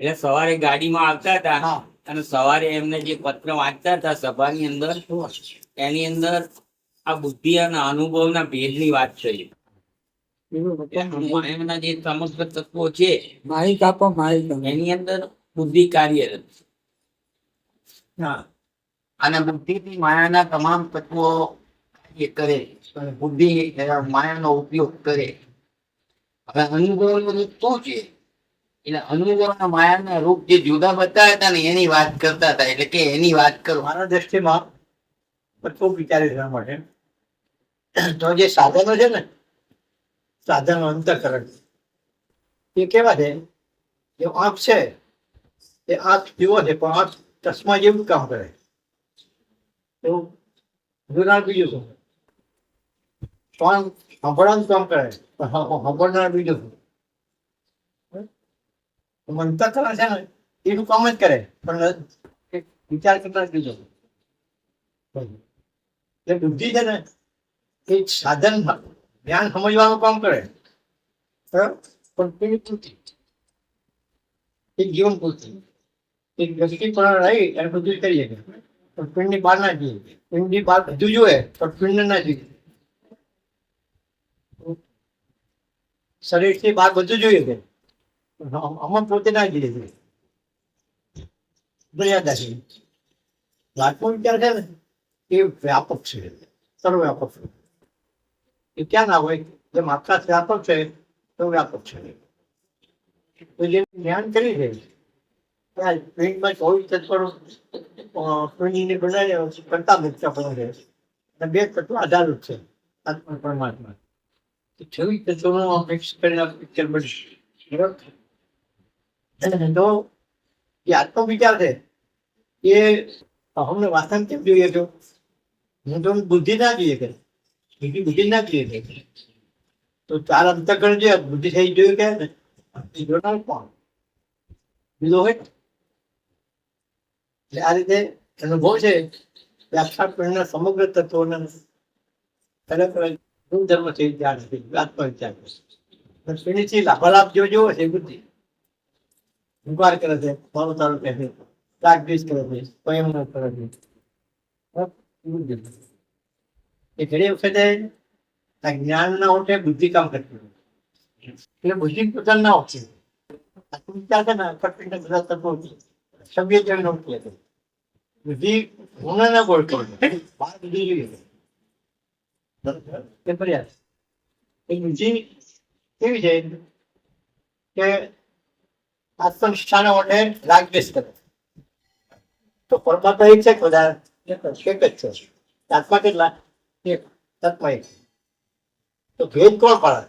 એટલે સવારે ગાડીમાં આવતા હતા અને સવારે એમને જે પત્ર વાંચતા હતા સભાની અંદર એની અંદર આ બુદ્ધિ અને અનુભવના ભેદની વાત થઈ એમના જે સમગ્ર તત્વો છે માહિતી આપો માહિતી એની અંદર બુદ્ધિ કાર્યરત અને બુદ્ધિથી માયાના તમામ તત્વો એ કરે બુદ્ધિ માયાનો ઉપયોગ કરે. હવે અનુભવનું શું છે એટલે અનુભવના માયાના રૂપ જે જુદા બતાવ્યા હતા ને એની વાત કરતા હતા. એટલે કે એની વાત કરો. મારા દ્રષ્ટિમાં તત્વો વિચારી જવા માટે. તો જે સાધનો છે ને, સાધનો અંતકરણ, એ કેવા છે? જે આંખ છે. એ આંખ જુઓ છે, પણ આંખ ચશ્મા જેવું કામ કરે. એવું જોનાર બીજું શું? શ્વાન સાંભળવાનું કામ કરે. પણ સાંભળનાર બીજું શું? અંતકરણ છે ને, એનું કામ જ કરે. પણ બુદ્ધિ છે ને, એ સાધન જ્ઞાન સમજવાનું કામ કરે? પણ પેલી જીવન પૂરતી એ પણ રહી અને બધું કરી શકે. પણ બહાર ના જોઈએ. પિંડની બહાર બધું જોઈએ પણ ના જોઈએ. શરીરથી બહાર બધું જોઈએ આમાં પોતે ના જઈએ છે મર્યાદા છે વિચાર છે ને એ વ્યાપક છે સર્વવ્યાપક છે એ ક્યાં ના હોય જેમ આકાશ વ્યાપક છે તો વ્યાપક છે તો જે જ્ઞાન કરી છે પ્રિન્ટમાં ચોવીસ તત્વો પ્રિન્ટને બનાવી કરતા મિત્ર પણ છે અને બે તત્વ આધારિત છે આત્મા પરમાત્મા છવ્વીસ તત્વોનો મિક્સ કરીને પિક્ચર બનશે બરાબર તો જે આત્મ વિચાર છે એ અમને વાસણ કેમ જોઈએ છો? હું તો બુદ્ધિ ના જોઈએ કે, બીજી બુદ્ધિ ના જોઈએ કે. તો ચાર અંતકરણ છે બુદ્ધિ થઈ જોયું કે એ જોનાર કોણ? બીજો હોય? એટલે આ રીતે અનુભવ છે વ્યાખ્યા સમગ્ર તત્વોના ખરેખર ગુણધર્મ છે ધ્યાન છે આત્મવિચાર છે લાભાલાભ જો જોવો છે બુદ્ધિ. હુંકાર કરે છે મારો ચાલુ કહે છે પ્રેક્ટિસ કરે છે, સ્વયં કરે છે. એ ઘણી વખતે જ્ઞાન ના ઓઠે બુદ્ધિ કામ કરતી એટલે બુદ્ધિ પોતાની ના ઓછી આત્મવિચાર છે ને બધા તત્વો સભ્ય જણ નહોતી હતી બુદ્ધિ ગુણ ના ગોળતો બહાર બુદ્ધિ જોઈએ. એ પ્રયાસ એ બુદ્ધિ કેવી છે? કે આત્મનિષ્ઠાના માટે રાગદેશ કરે. તો પરમાત્મા એક છે બધા એક જ છે. આત્મા કેટલા? એક તત્વ એક. તો ભેદ કોણ પાડે?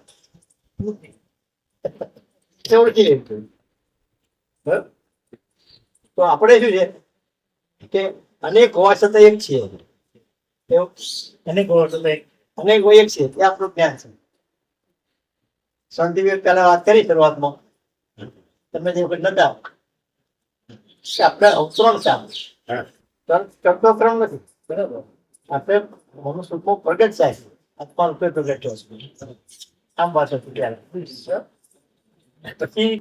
ઓળખી લેવું? તો આપણે શું છે? કે અનેક હોવા છતાં એક છીએ? અનેક હોવા છતાં એક. અનેક હોય એક છે તે આપણું જ્ઞાન છે. શાંતિ પહેલા વાત કરી શરૂઆતમાં. તમે જે વખત નતા આપણે અવતરણ છે ચડતો ક્રમ નથી. બરાબર. આપણે મનુષ્યમાં પ્રગટ થાય આત્મા રૂપે પ્રગટ થયો આમ વાત હતી ત્યારે. પછી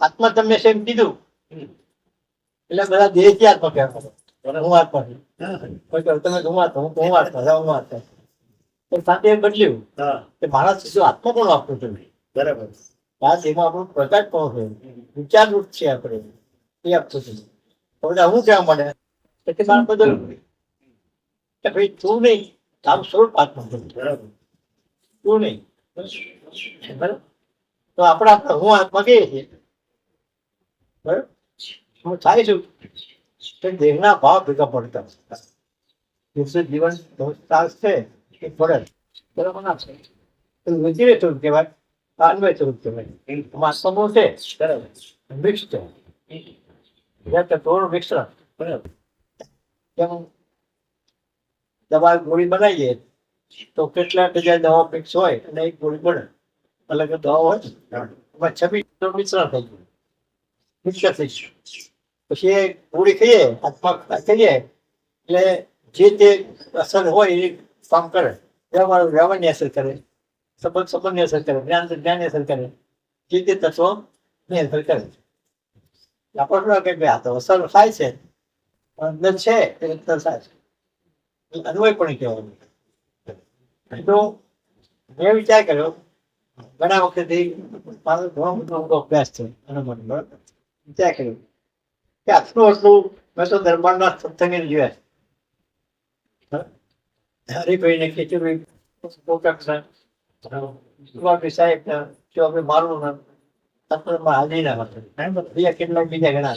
આત્મા તમને કીધું. એટલે બધા દેહથી આત્મા કહેવાય હું આત્મા છું. તમે હું આત્મા? હું હું આત્મા? હું આત્મા. તો સાથે બદલ્યું કે મારા શિશુ આત્મા પણ આપું તમે બરાબર. આ એમાં આપણું પ્રકાશ પણ છે વિચાર છે આપણે. એ આપતું છે. તો બધા હું કહેવા મને એટલે મારા બદલ કે ભાઈ તું નહીં, તારું સ્વરૂપ આત્મા. બરાબર? તું નહીં. બરાબર? તો આપણે હું આત્મા કહીએ છીએ? બરાબર? હું થાય છું. કે દેહના ભાવ ભેગા પડતા દિવસે જીવન સંસ્કાર છે એ પડે? બરાબર ના છે તો સ્વરૂપ કહેવાય? કહેવાય એમાં છે. બરાબર. મિક્સ છે એટલે થોડું મિશ્રણ બરાબર. કેમ દવા ગોળી બનાવીએ તો કેટલા બધા દવા મિક્સ હોય અને એક ગોળી બને. અલગ દવા હોય. છબી મિશ્રણ થઈ ગયું. મિક્સર થઈ ગયું. પછી એ ગોળી ખાઈએ હાથમાં ખાઈએ એટલે જે તે અસર હોય એ કામ કરે. વ્યવહાર વ્યવહારની અસર કરે. સંબંધ સંબંધની અસર કરે, જ્ઞાન જ્ઞાનની અસર કરે. જે તે તત્વો ની અસર કરે? છે આપણને કે ભાઈ આ તો અસર થાય છે અંદર છે એ અસર થાય છે. અન્વય પણ કહેવાનું. તો મેં વિચાર કર્યો, ઘણા વખતથી મારો ઘણો બધો મોટો અભ્યાસ છે અને મને બરાબર. વિચાર કર્યો કે આટલું આટલું મેં તો દરબારના સત્સંગે જોયા છે. હરિભાઈને ખીચડી પોટક છે? સુભાષભાઈ સાહેબ જો આપણે મારું નામ સત્સંગમાં હાજરી ના કરતો કેટલાક બીજા ઘણા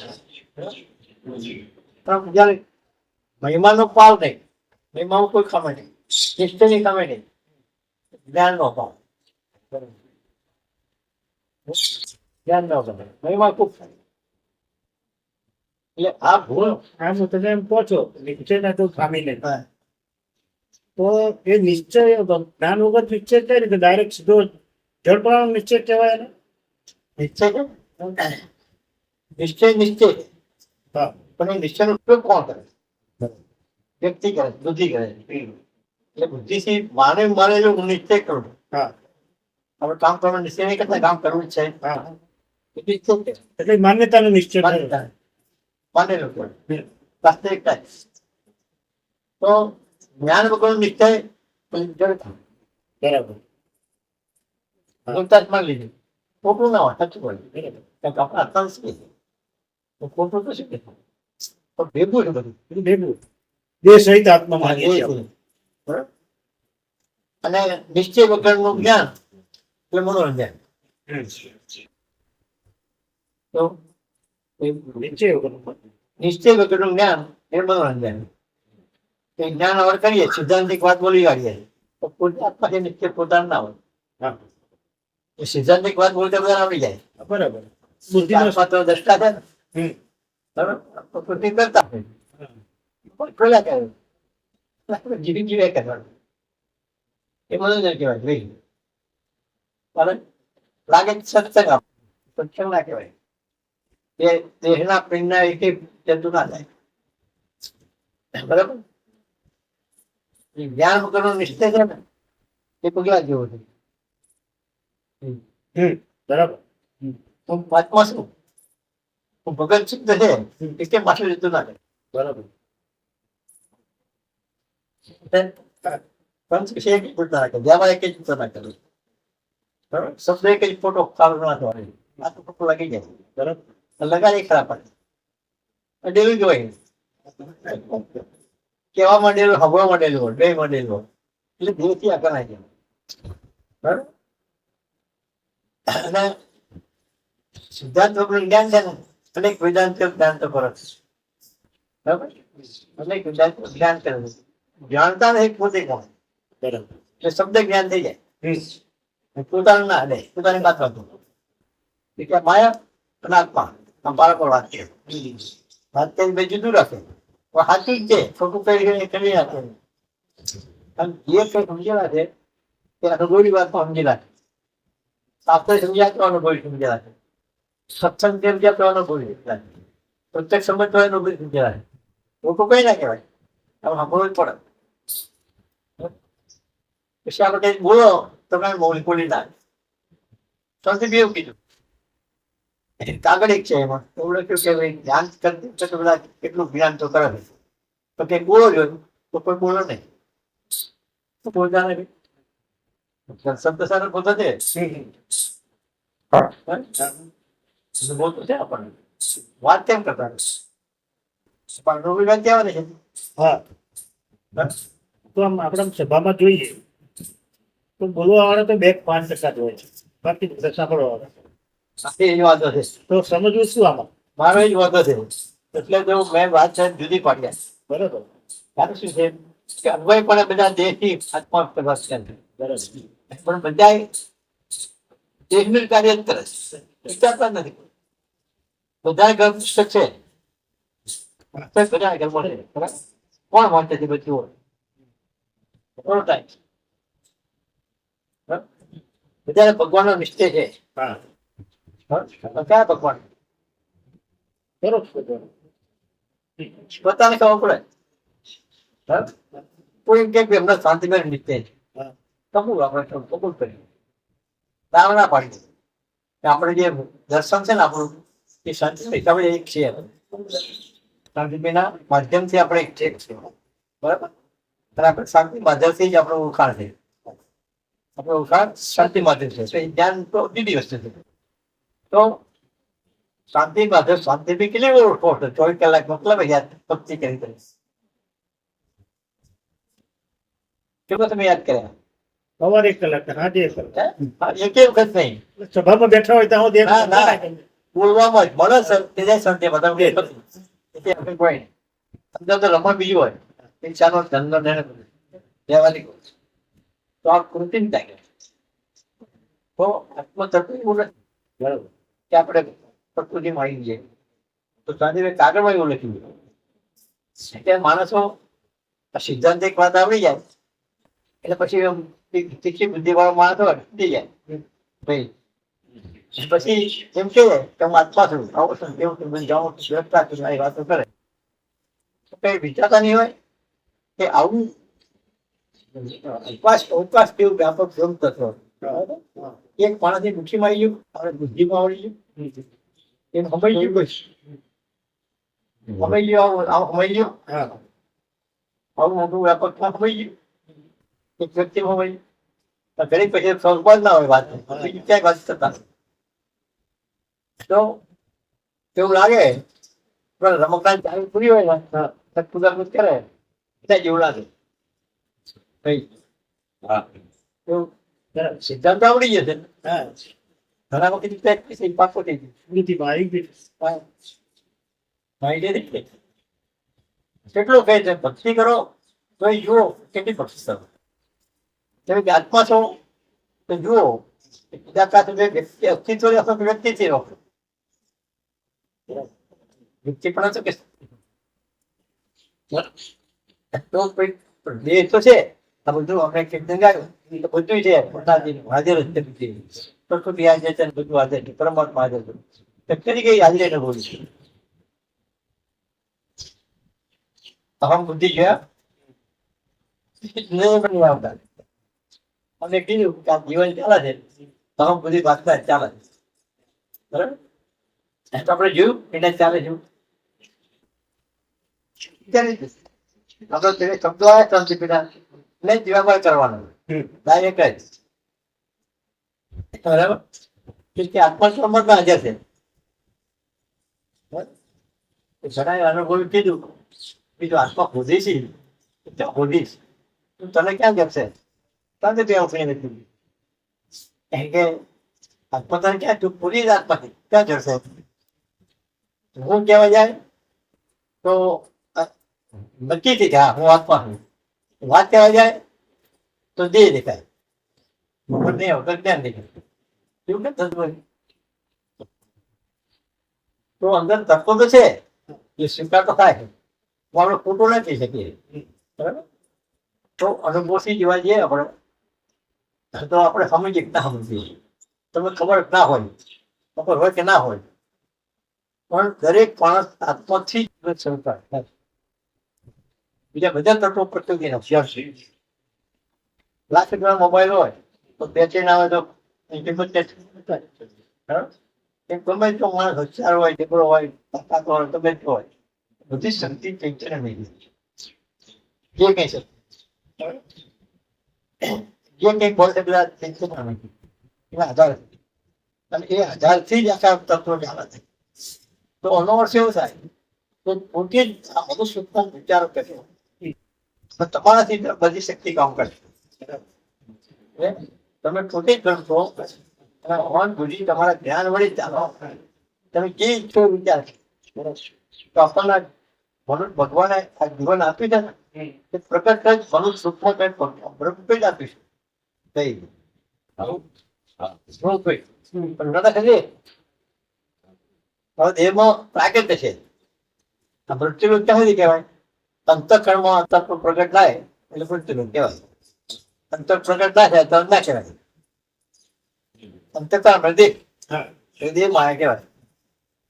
જયારે પણ નો મહિમાનો પાલ નહીં. મહિમામાં કોઈ ખમે નહીં. નિશ્ચયની ખમે નહીં. જ્ઞાનનો પાલ. ન ગમે મહિમા ખૂબ એટલે આ ભૂલ આમ તમે એમ કહો છો નિશ્ચયના તો ખામી લે હા, તો એ નિશ્ચય જ્ઞાન વગર નિશ્ચય કઈ રીતે ડાયરેક્ટ સીધો જળપણાનો નિશ્ચય કહેવાય ને નિશ્ચય નિશ્ચય નિશ્ચય. હા. પણ એ નિશ્ચયનો ઉપયોગ કોણ કરે? વ્યક્તિ કરે બુદ્ધિ કરે. એટલે બુદ્ધિથી મારે મારે જો હું નિશ્ચય કરું. હા. હવે કામ કરવાનું નિશ્ચય નહીં કરતા કામ કરવું છે. એટલે માન્યતાનો નિશ્ચય થયો. માન્યતા. માનેલું વાસ્તવિકતા. તો જ્ઞાન વગરનો નિશ્ચય પછી જડ થાય. બરાબર બોલતાજમાં લીધું ખોટું ના હોય સાચું હોય કારણ કે આપણા હાથમાં છે. તો ખોટું તો શું કે તો ભેગું છે બધું બધું ભેગું દેહ સહિત આત્મામાં એ છે. બરાબર? અને નિશ્ચય વગરનું જ્ઞાન એટલે મનોરંજન તો એ નિશ્ચય વગરનું. નિશ્ચય વગરનું જ્ઞાન એ મનોરંજન એ જ્ઞાન અવર કરીએ સિદ્ધાંતિક વાત બોલી કાઢીએ. તો પુણ્યાત્મા એ નિશ્ચય પોતાનું ના હોય. એ સિદ્ધાંતિક વાત બોલતા બધા આવડી જાય. બરાબર. બુદ્ધિનો આત્મા તો દ્રષ્ટા છે. બરાબર? કરતા હોય. પેલા કરે જીવી જીવે કરવાનું એ મનોરંજન કહેવાય ભાઈ પણ લાગે સત્સંગ આપ સત્સંગ ના કહેવાય? એ દેહના પિંડના એક જંતુ ના થાય. બરાબર? જ્ઞાન વગરનો નિશ્ચય છે ને એ પગલા જેવો છે. બરાબર. તો આત્મા શું? હું ભગત સિદ્ધ છે એ કેમ પાછું જતું ના થાય બરાબર. પંચ વિશે એક જ્યાં એક બોલતા ના કરે. બરાબર? શબ્દ એક જ ફોટો સારો ના આ તો ફોટો લાગી જાય. બરાબર? લગાડી ખરાબ પડે ડેલી જ હોય કેવા માંડેલો હવા માંડેલો હોય બે માંડેલો એટલે ધીરેથી આગળ આવી જાય બરાબર? અને સિદ્ધાંત વગરનું જ્ઞાન છે ને અનેક વેદાંત જ્ઞાન તો ફરક છે. બરાબર? અનેક વેદાંત જ્ઞાન કરે છે. જાણતા નહીં પોતે કોણ. બરાબર. એટલે શબ્દ જ્ઞાન થઈ જાય. પોતાનું ના લે પોતાની વાત કરતો એટલે માયા અને આત્મા. બાળકો વાત કરે વાત બે જુદું રાખે. સાચું જ છે, ખોટું કરી કરી નાખે. અને જે કઈ સમજેલા છે તે અનુભવી વાત સમજેલા છે શાસ્ત્ર સમજ્યા તો અનુભવી સમજેલા છે સત્સંગ સમજ્યા તો અનુભવી છે પ્રત્યેક સમજ તો અનુભવી સમજેલા છે ખોટું કઈ ના કહેવાય. આમ સાંભળવું જ પડે. પછી આપણે કઈ બોલો, તો કઈ બોલી બોલી ના સૌથી બી એવું કીધું. કાગળ એક છે એમાં. કહ્યું કે ધ્યાન કેટલું જ્ઞાન તો કરે તો કંઈક બોલો જોયું તો કોઈ બોલો નહીં. તો બોલતા શબ્દ સારો બોલતો છે? બોલતો છે વાત કેમ કરતા? પણ નવી વાત કહેવાની છે હા. તો આમ આપણે સભામાં જોઈએ. તો બોલવા વાળા તો બે પાંચ ટકા જ છે. બાકી સાંભળવા વાળા એ જ છે. તો સમજવું શું આમાં? મારો જ વાતો છે. એટલે જો મેં વાત છે જુદી પાડ્યા. બરાબર. કારણ શું છે? કે અન્વય પણ બધા દેશથી આત્મા પ્રવાસ છે. બરાબર પણ બધા દેશનું કાર્ય જ કરે છે. વિચારતા નથી. બધા છે. બધા છે? કોણ વાંચે છે બધું થોડો ટાઈમ બધાને ભગવાનનો નિશ્ચય છે. હા? કયા બરાબર. પોતાને ખબર પડે? કોઈ કે એમના શાંતિમય નિશ્ચય છે હા કબૂલ આપણે કબૂલ કરીએ ના ના પાડી આપણે જે દર્શન છે ને આપણું એ શાંતિ આપણે એક છે શાંતિભાઈના માધ્યમથી આપણે એક છે બરાબર આપણે શાંતિ માધ્યમથી જ આપણું ઓળખાણ છે આપણો ઓળખાણ શાંતિ માધ્યમ છે ધ્યાન તો બીજી વસ્તુ છે તો શાંતિ પાસે શાંતિ બી કેટલી ઓળખો છો? ચોવીસ કલાક મતલબ ભક્તિ કરી દઈશ કેટલો તમે યાદ કર્યા? સવારે એક કલાક સાંજે એક કલાક. હે? વખત નહીં? સભામાં બેઠા હોય ત્યાં હું ના, ના. બોલવામાં જ મળે સર તે જાય બધા કોઈ રમણ બીજું હોય. પૈસાનો ધંધો ને રહેવાની તો આ કૃત્રિમ થાય. તો આત્મતત્વ બરાબર. કે આપણે પ્રકૃતિમાં આવી જઈએ તો ગાંધીએ કાગળમાં એવું લખ્યું એટલે માણસો સિદ્ધાંત એક વાત આવડી જાય. એટલે પછી એમ તીખી બુદ્ધિ વાળો માણસ હોય ઉડી જાય. ભાઈ, પછી એમ કે હું આત્મા છું આવો છું એવું છું જાઉં વ્યક્તા છું એ વાતો કરે. કઈ વિચારતા નહીં હોય કે આવું ઉપવાસ ઉપવાસ કેવું વ્યાપક બ્રહ્મ તત્વ. એક માણસની મુઠ્ઠીમાં આવી ગયું બુદ્ધિમાં આવડી ગયું. એમ સમય ગયું સમય ગયું સમય હા. આવું મોટું વ્યાપકમાં સમય ગયું એક સમય ઘણી પછી ના હોય વાત બીજી ક્યાંય વાત થતા તો એવું લાગે પણ રમકડા ચાલુ પૂરી હોય ને તો કુદાકુદ કરે. ત્યાં જેવું લાગે. હા. એવું. સિદ્ધાંત આવડી જશે હા. ઘણા વખત પ્રેક્ટિસ પાકો થઈ સ્મૃતિમાં આવી ગઈ નથી. કેટલું કહે છે ભક્તિ કરો તો એ જુઓ કેટલી ભક્તિ કરો તમે આત્મા છો તો જુઓ બીજા તમે વ્યક્તિ અસ્તિત્વ રહેશો તો વ્યક્તિથી રહો વ્યક્તિ પણ હતો કે તો તો છે આ બધું આપણે કેટલું ગાયું બધું છે પોતાની હાજર જ છે ને બધું હાજર છે. પરમાત્મા હાજર છે. તો કરી ગઈ હાજર ને બોલી. અહમ બુદ્ધિ છે? અહમ બુદ્ધિ વાંચતા ચાલે છે. બરાબર? આપણે જોયું, એને ચાલે જોયું આપણે તેને શબ્દો આવે ત્રણથી પેલા એટલે જ વ્યવહાર કરવાનો. ડાયરેક્ટ બરાબર? કે હાજર છે. કીધું. બીજું આત્મા ખોદી તને ક્યાં ગમશે? ત્યાં આત્મા તને ક્યાં? તું પૂરી જ ક્યાં જશે? હું કહેવા જાય? તો નક્કી થી હા, હું આત્મા છું. વાત કહેવા જાય? તો દેહ દેખાય. જ્ઞાન દેખાય એવું કેમ થતું હોય તો અંદર તત્વો તો છે એ સ્વીકાર તો થાય આપણે ખોટું ના શકીએ તો અનુભવથી જોવા જઈએ આપણે તો આપણે સમજીએ ના સમજીએ તમે ખબર ના હોય ખબર હોય કે ના હોય પણ દરેક માણસ આત્માથી બીજા બધા તત્વો પ્રત્યેક હોશિયાર છે. લાખ રૂપિયા મોબાઈલ હોય. તો ના હોય તો કિંમત કેટલી? ગમે તો માણસ હોશિયાર હોય દીકરો હોય તાકાત ગમે તે હોય. બધી શક્તિ ચૈતન્ય નહીં જે કઈ છે જે કઈ બોલે બધા ચૈતન્ય નથી એના આધાર અને એ આધારથી જ આખા તત્વો ચાલે છે. તો એનો અર્થ એવો થાય? તો પોતે જ આ બધું સૂક્ષ્મ વિચારો કર્યો તમારાથી બધી શક્તિ કામ કરશે? તમે પોતે કરશો અને મન બુદ્ધિ તમારા ધ્યાન વડે ચાલો. તમે જે ઈચ્છો વિચાર. તો આપણને મનુષ્ય ભગવાને આ જીવન આપ્યું છે ને, એ પ્રકટ જ મનુષ્ય સૂક્ષ્મ કંઈક બ્રહ્મ જ આપ્યું છે? હવે દેહમાં પ્રાગટ્ય છે. આ મૃત્યુલોક ક્યાં સુધી કહેવાય? અંતઃકરણમાં અંતર પ્રગટ થાય એટલે મૃત્યુલોક કહેવાય. અંતર પ્રગટ ના થાય તો ના કહેવાય. અંતકરણ હૃદય હા. હૃદય માયા કહેવાય.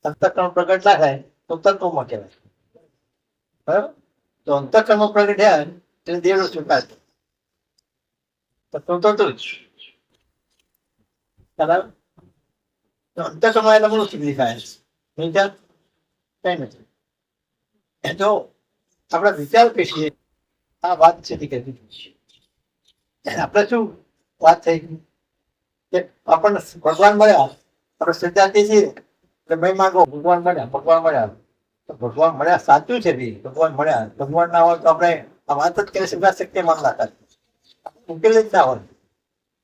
અંતકરણ પ્રગટ ના થાય તો તત્વમાં કહેવાય. બરાબર? તો અંતકરણ પ્રગટ થયા એટલે દેવનો સ્વીકાર તત્વ તો તું જ. બરાબર? તો અંતકરણ એટલે દેખાય છે વિચાર કઈ નથી. એ તો આપણે વિચાર કહીએ આ વાત છે તે કરી આપણે શું વાત થઈ કે આપણને ભગવાન મળ્યા. આપણે સિદ્ધાંતિ છીએ. એટલે મેં માગો, ભગવાન મળ્યા ભગવાન મળ્યા. તો ભગવાન મળ્યા સાચું છે ભાઈ ભગવાન મળ્યા. ભગવાન ના હોય તો આપણે આ વાત જ કરી શકતા શક્ય માનલા હતા ઉકેલ જ ના હોય.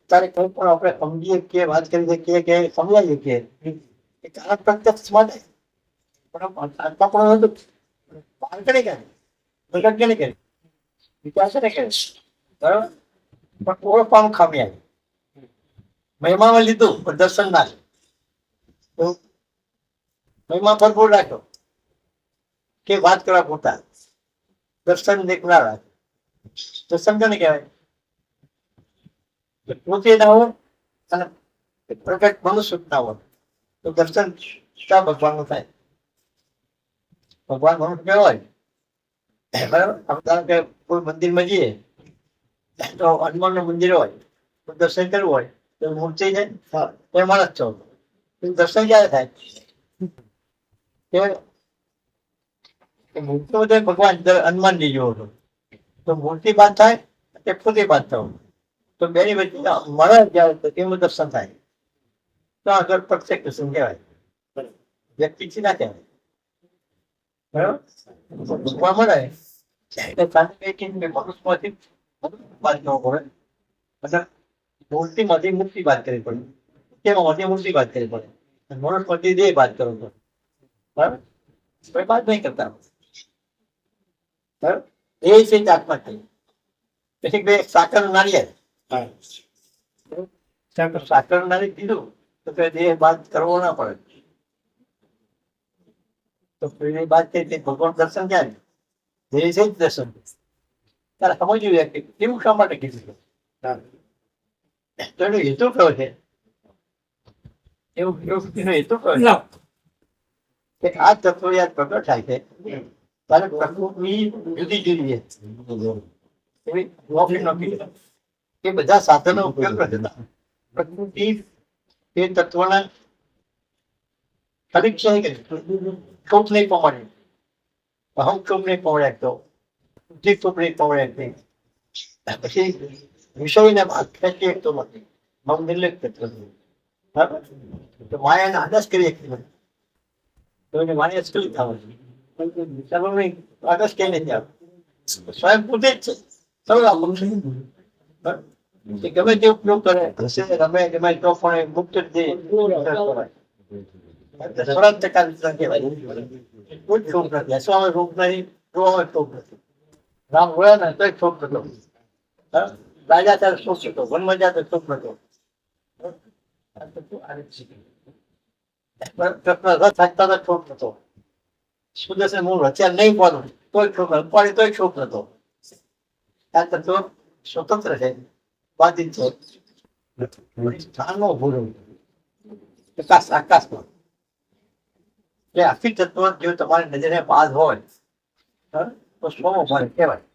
ત્યારે કોઈ પણ આપણે સમજીએ કે વાત કરી શકીએ કે સમજાવીએ કે. એ કારણ પ્રત્યક્ષ માટે. પણ આત્મા પણ હતું બાળકને કહે પ્રગટ કરી કરે વિચાર છે ને કહે બરાબર? પણ ઓળખવાનું ખામી આવી. મહિમામાં લીધું, પણ દર્શન ના તો મહિમા ભરપૂર રાખ્યો. કે વાત કરવા પૂરતા. દર્શન દેખનાર દર્શન કોને કહેવાય? પોતે ના હોય અને પ્રગટ મનુષ્ય ના હોય. તો દર્શન શા ભગવાનનું થાય? ભગવાન મનુષ્ય કહેવાય. બરાબર? કે કોઈ મંદિરમાં જઈએ તો હનુમાનનું મંદિર હોય દર્શન કરવું હોય, તો મૂર્તિ છે એ માણસ છો દર્શન ક્યારે થાય? મૂર્તિ બધે ભગવાન હનુમાન હનુમાનજી જેવો હતો. તો મૂર્તિ બાદ થાય કે પોતે બાદ થવું. તો બેની વચ્ચે મળે જ્યારે તેનું દર્શન થાય. તો આગળ પ્રત્યેક દર્શન કહેવાય. વ્યક્તિથી ના કહેવાય. બરાબર? ભગવાન મળે એટલે કે મનુષ્યમાંથી બાદ કરવો પડે મતલબ મૂર્તિમાંથી મુક્તિ બાદ કરવી પડે તેમાંથી મુક્તિ બાદ કરવી પડે અને મનુષ્યમાંથી દેહ બાદ કરવો પડે બરાબર કોઈ બાદ નહીં કરતા બરાબર એ છે જ આત્મા છે પછી બે સાકર નારિયેળ સાકર સાકર નારી કીધું તો કે દેહ બાદ કરવો ના પડે તો પેલી બાદ છે તે ભગવાન દર્શન ક્યારે દેહ છે જ દર્શન ત્યારે સમજવું વ્યક્તિ કેવું શા માટે કીધું તો એનો હેતુ કયો છે? એવું એનો હેતુ કયો છે? કે આ તત્વ યાદ પ્રગટ થાય છે. ત્યારે પ્રકૃતિ જુદી જુદી છે. એવી નોકરી નોકરી એ બધા સાધનો ઉપયોગ કરતા પ્રકૃતિ એ તત્વના પરીક્ષા ક્ષોભ નહીં પમાડે અહમ ક્ષોભ નહીં પમાડે તો નહીં પમાડે પછી વિષયને ખેંચી શકતો નથી મમ નિર્લેપ તત્વ છે. બરાબર? તો માયાને આદર્શ કરી શકતી નથી તો એને માયા સ્કૂલ થવાનું સર્વને આદર્શ કઈ નથી આવે સ્વયં પોતે જ છે. સર્વ આપણું છે. ગમે તે ઉપયોગ કરે. રમે ગમે તો પણ મુક્ત જ થોડા ટકા કહેવાય. કોઈ જ શોખ નથી. હસવામાં શોખ નથી. જોવામાં શોખ નથી. રામ હોય ને તો શોખ નતો રાજા ત્યારે શોખ હતો વનમાં જાય તો શોખ નતો આ તો શું આ રીતે શીખ્યું. બરાબર? કૃષ્ણ રથ હાંકતા હતા શોખ સ્વતંત્ર છે. રહેવું આકાશમાં. એટલે તત્વ જો તમારી નજરે બાદ હોય તો સ્વમાં ભારે કહેવાય.